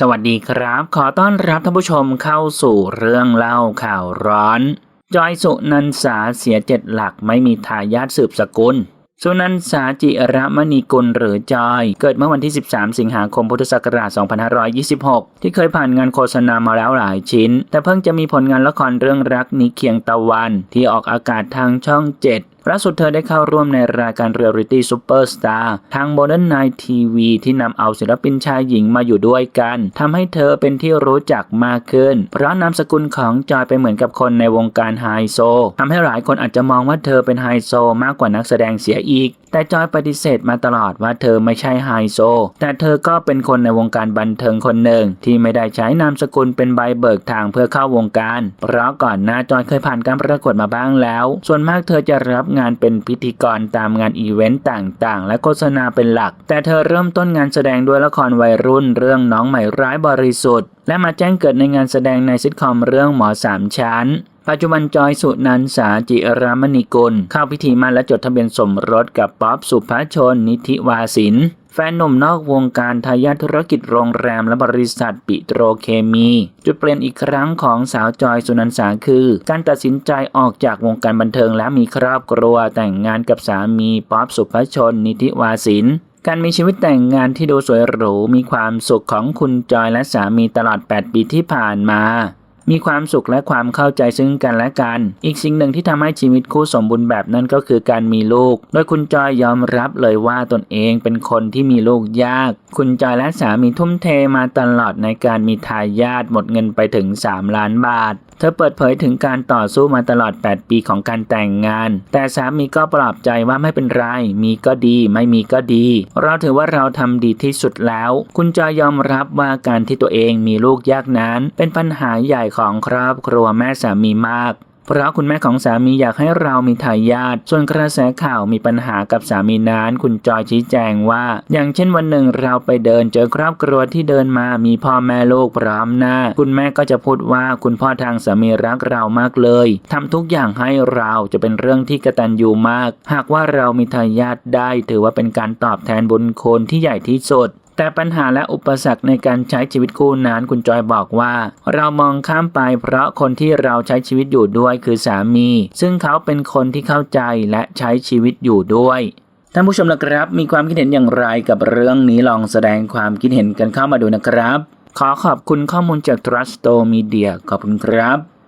สวัสดีครับ ขอต้อนรับท่านผู้ชมเข้าสู่เรื่องเล่าข่าวร้อน จอยสุนันสาเสียเจ็ดหลักไม่มีทายาทสืบสกุล สุนันสาจิระมณีกุลหรือจอย เกิดเมื่อวันที่ 13 สิงหาคมพุทธศักราช 2526 ที่เคยผ่านงานโฆษณามาแล้วหลายชิ้น แต่เพิ่งจะมีผลงานละครเรื่องรักนิเคียงตะวัน ที่ออกอากาศทางช่อง 7 ล่าสุดเธอได้เข้าร่วมในรายการเรียลลิตี้ซูเปอร์สตาร์ทางโมเดิร์นไนทีวีที่นำเอาศิลปินชายหญิงมาอยู่ด้วยกันทำให้เธอเป็นที่รู้จักมากขึ้น เพราะนามสกุลของจอยไปเหมือนกับคนในวงการไฮโซทำให้หลายคนอาจจะมองว่าเธอเป็นไฮโซมากกว่านักแสดงเสียอีก แต่จอยปฏิเสธมาตลอดว่าเธอไม่ใช่ไฮโซ แต่เธอก็เป็นคนในวงการบันเทิงคนหนึ่ง ที่ไม่ได้ใช้นามสกุลเป็นใบเบิกทางเพื่อเข้าวงการ เพราะก่อนหน้าจอยเคยผ่านการประกวดมาบ้างแล้ว ส่วนมากเธอจะรับงานเป็นพิธีกรตามงานอีเวนต์ต่างๆ และโฆษณาเป็นหลัก แต่เธอเริ่มต้นงานแสดงด้วยละครวัยรุ่นเรื่องน้องใหม่ร้ายบริสุทธิ์ และมาแจ้งเกิดในงานแสดงในซิทคอมเรื่องหมอสามชั้นปัจจุบันจอยสุนันสาจิรามณีกุลเข้าพิธีมั่นและจดทะเบียนสมรสกับป๊อปสุภาชน นิธิวาสิน แฟนหนุ่มนอกวงการทายาทธุรกิจโรงแรมและบริษัทปิโตรเคมี จุดเปลี่ยนอีกครั้งของสาวจอยสุนันสาคือ การตัดสินใจออกจากวงการบันเทิงและมีครอบครัวแต่งงานกับสามีป๊อปสุภชน นิธิวาสินการมีชีวิตแต่งงานที่ดูสวยหรูมีความสุขของคุณจอยและสามีตลอด 8 ปีที่ผ่านมา มีความสุขและความเข้าใจซึ่งกันและกัน อีกสิ่งหนึ่งที่ทำให้ชีวิตคู่สมบูรณ์แบบนั้นก็คือการมีลูก โดยคุณจอยยอมรับเลยว่าตนเองเป็นคนที่มีลูกยาก คุณจอยและสามีทุ่มเทมาตลอดในการมีทายาทหมดเงินไปถึง 3 ล้านบาท เธอเปิดเผยถึงการต่อสู้มาตลอด 8 ปีของการแต่งงาน แต่สามีก็ปลอบใจว่าไม่เป็นไร มีก็ดีไม่มีก็ดี เราถือว่าเราทำดีที่สุดแล้ว คุณจอยยอมรับว่าการที่ตัวเองมีลูกยากนั้น เป็นปัญหาใหญ่ของครอบครัวแม่สามีมาก เพราะคุณแม่ของสามีอยากให้เรามีทายาทส่วนกระแสข่าวมีปัญหากับสามีนั้น คุณจอยชี้แจงว่า อย่างเช่นวันหนึ่งเราไปเดินเจอครอบครัวที่เดินมามีพ่อแม่ลูกพร้อมหน้า คุณแม่ก็จะพูดว่าคุณพ่อทางสามีรักเรามากเลยทำทุกอย่างให้เราจะเป็นเรื่องที่กระตันยูมาก หากว่าเรามีทายาทได้ ถือว่าเป็นการตอบแทนบุญคุณที่ใหญ่ที่สุด แต่ปัญหาและอุปสรรคในการใช้ชีวิตคู่นั้นคุณจอยบอกว่า เรามองข้ามไปเพราะคนที่เราใช้ชีวิตอยู่ด้วยคือสามี ซึ่งเขาเป็นคนที่เข้าใจและใช้ชีวิตอยู่ด้วยท่านผู้ชมนะครับ มีความคิดเห็นอย่างไรกับเรื่องนี้ลองแสดงความคิดเห็นกันเข้ามาดูนะครับ ขอขอบคุณข้อมูลจาก Trusto Media ขอบคุณครับ